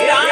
yeah.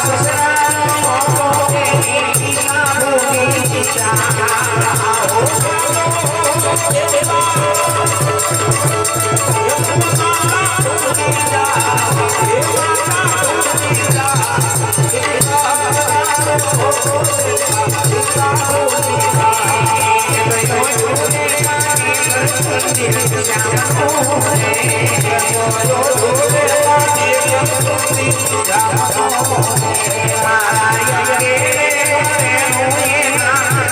Thank you. Yeah.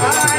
Yeah.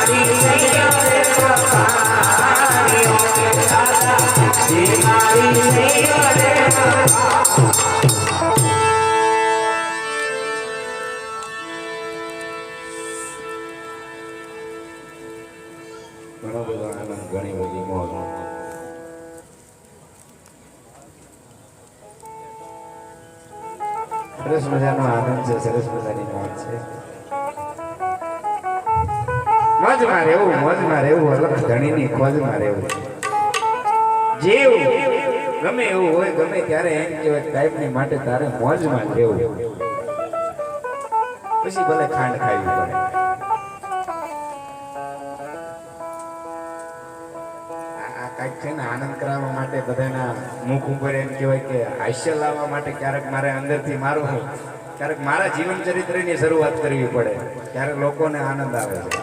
ઘણો કહેવાય માટે તારે મોજમાં રહેવું. પછી ભલે ખાંડ ખાવી પડે. કાંઈક છે ને આનંદ કરાવવા માટે બધાના મુખ ઉપર એમ કહેવાય કે હાસ્ય લાવવા માટે ક્યારેક મારે અંદરથી મારું ક્યારેક મારા જીવન ચરિત્રની શરૂઆત કરવી પડે. ત્યારે લોકોને આનંદ આવે છે.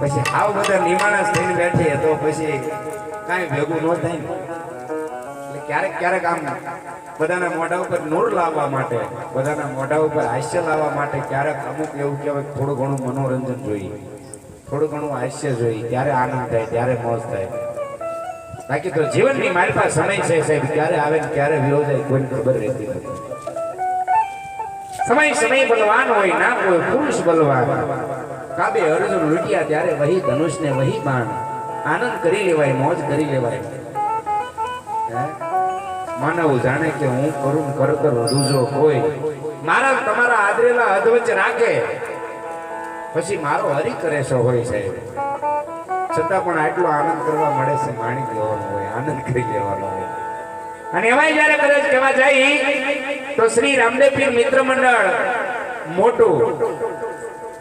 પછી આવ બધા નિમાણસ થઈને બેઠીએ તો પછી કાંઈ ભેગું ન થાય ને. ક્યારેક ક્યારેક આમ બધાના મોઢા ઉપર નૂર લાવવા માટે, બધાના મોઢા ઉપર હાસ્ય લાવવા માટે ક્યારેક અમુક એવું કહેવાય થોડું ઘણું મનોરંજન જોઈએ. થોડું ઘણું હાસ્ય જોઈએ, ત્યારે આનંદ થાય, ત્યારે મોજ થાય. બાકી તો જીવનની મારી પાસે સમય છે સાહેબ, ક્યારે આવે ને ક્યારે વિયો જાય કોઈને ખબર રહેતી નથી. સમય સમય બલવાન હોય, ના કોઈ પુરુષ બલવાન. કાબે અર્જુન લૂંટ્યા ત્યારે વહી ધનુષ ને વહી બાણ. આનંદ કરી લેવાય, મોજ કરી લેવાય. હે? માનવ જાણે કે હું કરું કરતર કર દૂજો કોઈ. મારા તમારા આદરેલા અધવચ રાખે. પછી મારો હરી કરે છે હોય સાહેબ. છતાં પણ આટલો આનંદ કરવા મળે છે, માણી લેવાનો હોય, આનંદ કરી લેવાનો હોય. અને એમાં જયારે કદાચ કહેવા જાય, તો શ્રી રામદેવ મિત્ર મંડળ, મોટું.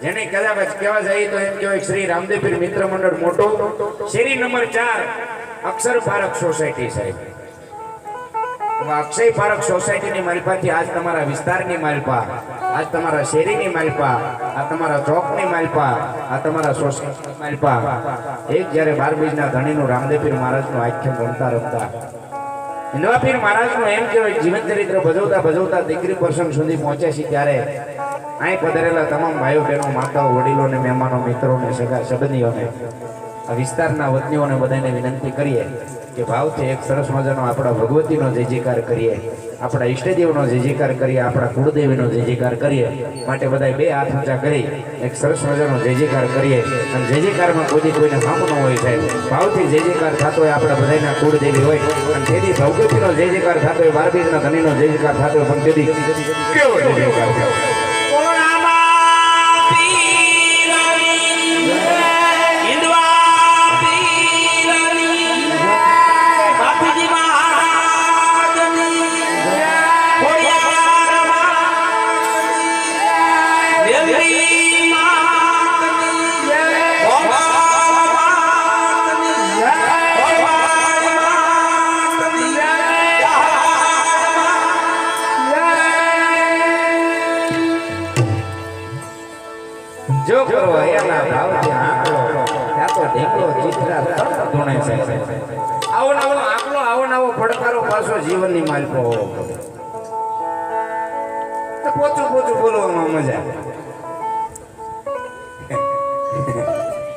જેને કદાચ કહેવા જાય તો એમ કહેવાય શ્રી રામદેવ મિત્ર મંડળ મોટું. શેરી નંબર ચાર અક્ષર પારક સોસાયટી સાહેબ. અક્ષય પારક સોસાયટીની માલપાથી આજ તમારા વિસ્તારની માલપા, આજ તમારા શેરીની માલપા, આ તમારા ચોકની માલપા, આ તમારા સોસાયટીની માલપા. એક જ્યારે બાર બીજના ધણીનું રામદેવપીર મહારાજનું આખ્યાન રમતા રમતા. હિન્દવાપીર મહારાજનું એમ કહેવાય, જીવન ચરિત્ર ભજવતા ભજવતા દીકરી પ્રસંગ સુધી પહોંચે છે ત્યારે અહીં પધારેલા તમામ ભાઈઓ, બહેનો, માતાઓ વડીલોને મહેમાનો, મિત્રોને, સગા, સંબંધીઓને, આ વિસ્તારના વતનીઓને બધાને વિનંતી કરીએ. કે ભાવથી એક સરસ મજાનો આપણા ભગવતીનો જય જયકાર કરીએ, આપણા ઈષ્ટદેવનો જય જયકાર કરીએ, આપણા કુળદેવીનો જય જયકાર કરીએ, માટે બધાય બે હાથ ઊંચા કરી એક સરસ મજાનો જય જયકાર કરીએ. અને જય જયકારમાં કોઈ કોઈને સામ ન હોય સાહેબ, ભાવથી જય જયકાર થતો હોય આપણા બધાના કુળદેવી હોય, અને તેથી ભગવતીનો જય જયકાર થતો હોય બારબીજના ધનીનો જય જયકાર થતો હોય, પણ તેથી કેવો જય જો કરો, એના ભાવથી આંકડો ત્યાં તો ઢીકલો ચિત્રા ધૂણે છે. આવો નવો આંકડો આવો નવો પડકારો પાછો જીવનની માલકો હોવો પોચું પોચું બોલવામાં મજા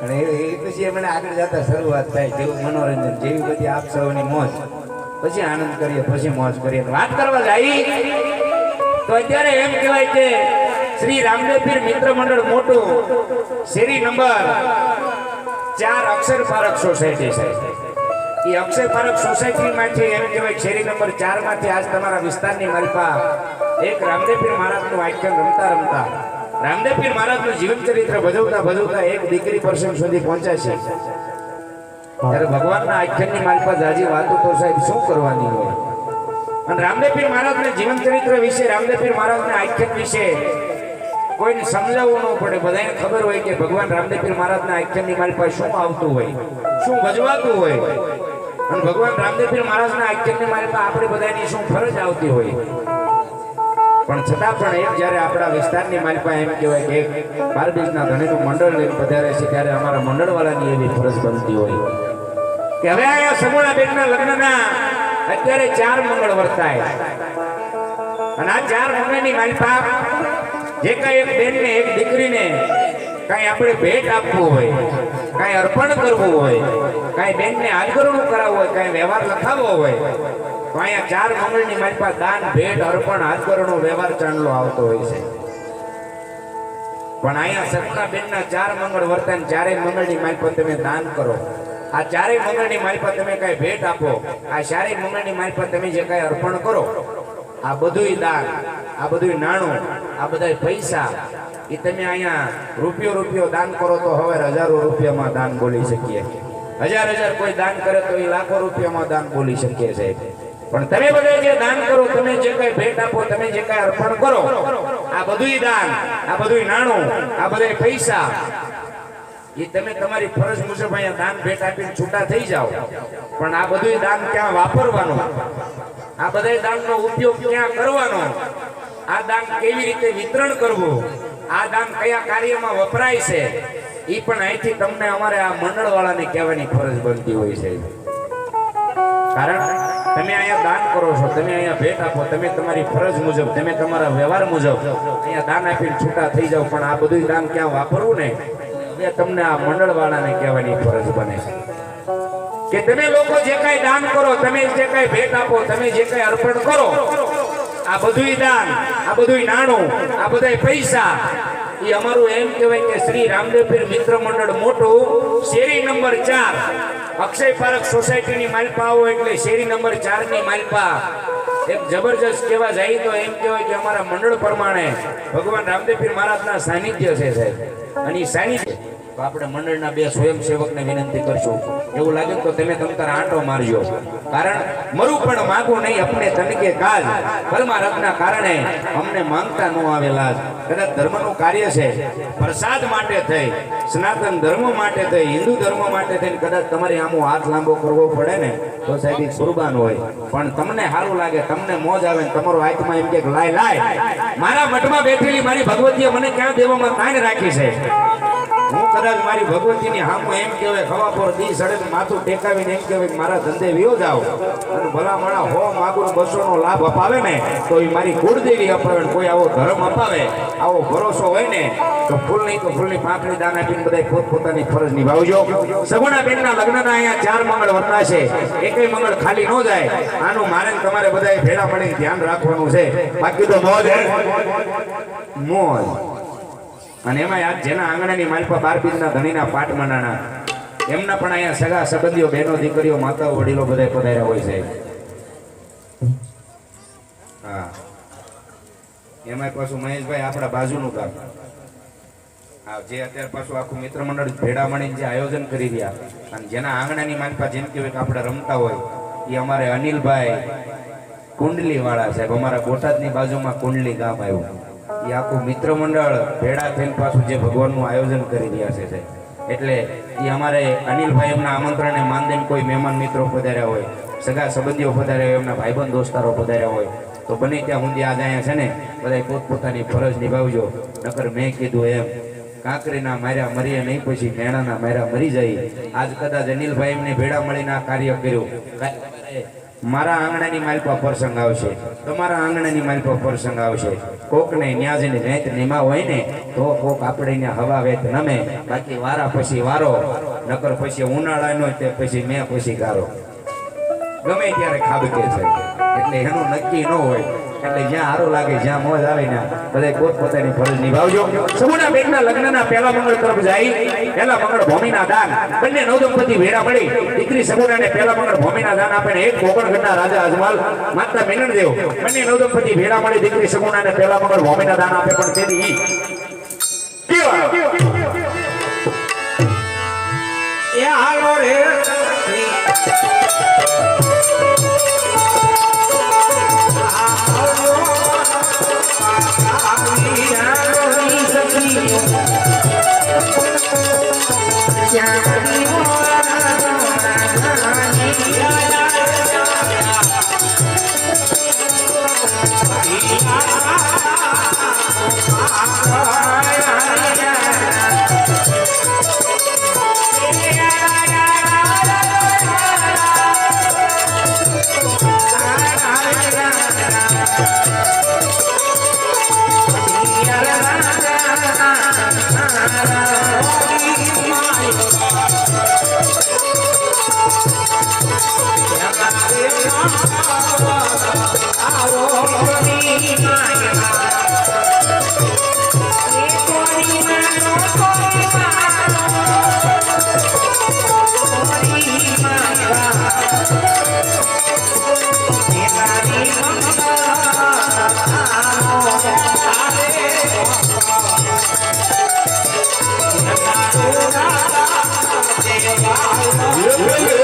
અને એ પછી એમણે આગળ જતા શરૂઆત થાય, જેવું મનોરંજન, જેવી બધી આપ મોજ. પછી આનંદ કરીએ, પછી મોજ કરીએ. વાત કરવા જાય. તો અત્યારે એમ કહેવાય કે શ્રી રામદેવપીર મિત્ર મંડળ મોટું શેરી નંબર ચાર અક્ષર ફારક સોસાયટી છે. એ અક્ષર પારક સોસાયટી માંથી એમ કહેવાય શેરી નંબર ચારમાંથી આજ તમારા વિસ્તારની માલપા એક રામદેવપીર મહારાજનું વાક્ય રમતા રમતા, રામદેવપીર મહારાજનું જીવન ચરિત્ર ભજવતા ભજવતા એક દીકરી પરસન સુધી પહોંચ્યા છે. ત્યારે ભગવાનના આખ્યાનની માલપા જાજી વાતો તો સાહેબ શું કરવાની હોય? અને રામદેવપીર મહારાજના જીવન ચરિત્ર વિશે, રામદેવપીર મહારાજના આખ્યાન વિશે કોઈને સમજાવવું ન પડે. બધાને ખબર હોય કે ભગવાન રામદેવપીર મહારાજના આખ્યાનની મારી પાસે શું આવતું હોય, શું ભજવાતું હોય. અને ભગવાન રામદેવપીર મહારાજના આખ્યાનની મારી પાસે આપણે બધાની શું ફરજ આવતી હોય. પણ છતાં પણ એક જ્યારે આપણા વિસ્તારની મારી પાસે એમ કહેવાય કે બાર બીજના ધણીનું મંડળ લઈને પધારે છે, ત્યારે અમારા મંડળવાળાની એવી ફરજ બનતી હોય. કે હવે અહીંયા સગુણા બેનના લગ્નના અત્યારે ચાર મંગળ વર્તાય અને આ ચાર મંગળની મારી પાસે જે કાંઈ એક બેનને, એક દીકરીને કાંઈ આપણે ભેટ આપવું હોય, કાંઈ અર્પણ કરવું હોય, કાંઈ બેનને આજગરણું કરાવવું હોય, કાંઈ વ્યવહાર લખાવવો હોય, તો અહીંયા ચાર મંગળની મારી પાસે દાન, ભેટ, અર્પણ આજગરણો વ્યવહાર ચાંદલો આવતો હોય છે. પણ અહીંયા સતના બેનના ચાર મંગળ વર્તન, ચારેય મંગળની મારી તમે દાન કરો. આ ચારેય મંગળની મારી તમે કાંઈ ભેટ આપો, આ ચારેય મંગળની મારી તમે જે કાંઈ અર્પણ કરો આ બધુંય દાન, આ બધુંય નાણું, આ બધાય પૈસા એ તમે અહીંયા રૂપિયો રૂપિયો દાન કરો તો હવે હજારો રૂપિયામાં દાન બોલી શકીએ. હજાર હજાર કોઈ દાન કરે તો એ લાખો રૂપિયામાં દાન બોલી શકીએ સાહેબ. પણ તમે બધા જે દાન કરો, તમે જે કઈ ભેટ આપો, તમે જે કઈ અર્પણ કરો, આ બધુંય દાન, આ બધુંય નાણું, આ બધા પૈસા એ તમે તમારી ફરજ મુજબ અહીંયા દાન ભેટ આપીને છૂટા થઈ જાઓ. પણ આ બધુંય દાન ક્યાં વાપરવાનું? આ બધા દાનનો ઉપયોગ ક્યાં કરવાનો? આ દાન કેવી રીતે વિતરણ કરવું? આ દાન કયા કાર્યમાં વપરાય છે? એ પણ અહીંથી તમને અમારે આ મંડળવાળાને કહેવાની ફરજ બનતી હોય છે. કારણ તમે અહીંયા દાન કરો છો, તમે અહીંયા ભેટ આપો, તમે તમારી ફરજ મુજબ, તમે તમારા વ્યવહાર મુજબ અહીંયા દાન આપીને છૂટા થઈ જાઓ, પણ આ બધું દાન ક્યાં વાપરવું ને? એ તમને આ મંડળવાળાને કહેવાની ફરજ બને છે. કે તમે લોકો જે કાંઈ દાન કરો, તમે જે કાંઈ ભેટ આપો, તમે જે કાંઈ અર્પણ કરો, આ બધુંય દાન, આ બધુંય નાણું, આ બધાય પૈસા એ અમારું એમ કહેવાય કે શ્રી રામદેવપીર મિત્ર મંડળ મોટું, શેરી નંબર ચાર, અક્ષય પાર્ક સોસાયટીની માલપા આવો એટલે શેરી નંબર ચારની માલપા. એક જબરજસ્ત કહેવા જાય તો એમ કહેવાય કે અમારા મંડળ પ્રમાણે ભગવાન રામદેવપીર મહારાજના સાનિધ્ય છે સાહેબ. અને સાનિધ્ય તો આપણે મંડળના બે સ્વયંસેવકને વિનંતી કરશું. એવું લાગે તો તમે તમતાર આંટો મારજો કારણ મરું પણ માગો નહીં અપને તનકે કાજ પરમારથના કારણે અમને માંગતા ન આવેલા કદાચ ધર્મનું કાર્ય છે, પ્રસાદ માટે થઈ, સનાતન ધર્મ માટે થઈ, હિન્દુ ધર્મ માટે થઈને કદાચ તમારે આમો હાથ લાંબો કરવો પડે ને, તો સાહેબ કુરબાન હોય. પણ તમને સારું લાગે, તમને મોજ આવે ને તમારો આત્મા એમ કે લાય લાય. મારા મઠમાં બેઠેલી મારી ભગવતીએ મને ક્યાં દેવામાં કાંઈ રાખી છે? હું કદાચ મારી ભગવતીની હામો એમ કહેવાય ખવા પર દી સડે માથું ટેકાવીને એમ કહેવાય મારા ધંધે વિયો જાવ અને ભલા માણા હો માગું બસો નો લાભ અપાવે ને, તો એ મારી કુળદેવી અપાવે કોઈ આવો ધર્મ અપાવે, આવો ભરોસો હોય ને, તો ફૂલ નહીં તો ફૂલની પાંખડી દાન આપીને બધા પોતપોતાની ફરજ નિભાવજો. સગુણા બેનના લગ્નના અહીંયા ચાર મંગળ વર્તાશે. એકેય મંગળ ખાલી ન જાય. આનું મારે તમારે બધાએ ભેળા પડીને ધ્યાન રાખવાનું છે. બાકી તો મોજ. મોજ. અને એમાં આજ જેના આંગણાની માલપા બાર બીજના ધણીના પાટ મંડાણા. એમના પણ અહીંયા સગા સંબંધીઓ, બહેનો, દીકરીઓ, માતાઓ, વડીલો બધા પધાર્યા હોય છે હા. એમાં પાછું મહેશભાઈ આપણા બાજુનું કામ હા, જે અત્યારે પાછું આખું મિત્ર મંડળ ભેડા મળીને જે આયોજન કરી રહ્યા. અને જેના આંગણાની માનપા જેમ કે આપણે રમતા હોય, એ અમારે અનિલભાઈ કુંડલી વાળા સાહેબ, અમારા બોટાદની બાજુમાં કુંડલી ગામ આવ્યું. એ આખું મિત્ર મંડળ ભેડા થઈને પાછું જે ભગવાનનું આયોજન કરી રહ્યા છે સાહેબ. એટલે એ અમારે અનિલભાઈ એમના આમંત્રણને માનદેન કોઈ મહેમાન મિત્રો પધાર્યા હોય, સગા સંબંધીઓ પધાર્યા હોય, એમના ભાઈબંધ દોસ્તારો પધાર્યા હોય, તો બને ત્યાં સુધી આજ અહીંયા છે ને બધા પોતપોતાની ફરજ નિભાવજો. નકર મેં કીધું એમ, કાંકરીના માર્યા મરીએ નહીં, પછી મેણાના માર્યા મરી જાય. આજ કદાચ અનિલભાઈ એમને ભેડા મળીને આ કાર્ય કર્યું. મારા આંગણાની માલ પર પ્રસંગ આવશે. તમારા આંગણાની માલ પર પ્રસંગ આવશે. કોકને ન્યાજની વેત નિમા હોય ને, તો કોક આપણે હવા વેત નમે. બાકી વારા પછી વારો, નકર પછી ઉનાળાનો તે પછી મેં પછી ગારો. ગમે ત્યારે ખાબકે છે એટલે એનું નક્કી ન હોય. એટલે જ્યાં સારું લાગે, જ્યાં મોજ આવે ને બધા પોતપોતાની ફરજ નિભાવજો. સમૂહના બેનના લગ્નના પહેલા મંગળ તરફ જાય, પહેલા મંગળ ભૂમિના દાન. બંને નવદંપતિ ભેડા મળી દીકરી સમૂહને પહેલા મંગળ ભૂમિના દાન આપે ને એક ગોકળગઢના રાજા અજમાલ, માતા મેનણદેવ બંને નવદંપતિ ભેળા મળી દીકરી સમૂહને પહેલા મંગળ ભૂમિના દાન આપે, પણ તેની એ હાલો રે. Yeah. સગુણા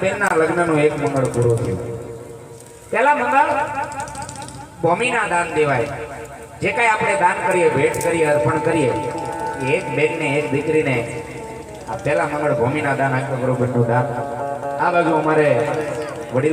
બેનના લગ્નનો એક પેલા મંગળ ભૂમિના દાન દેવાય. જે કાંઈ આપણે દાન કરીએ, ભેટ કરીએ, અર્પણ કરીએ એક બેનને, એક દીકરીને આ પહેલા મંગળ ભૂમિના દાન આખા બરોબરનું દાન. આ બાજુ અમારે વડીલ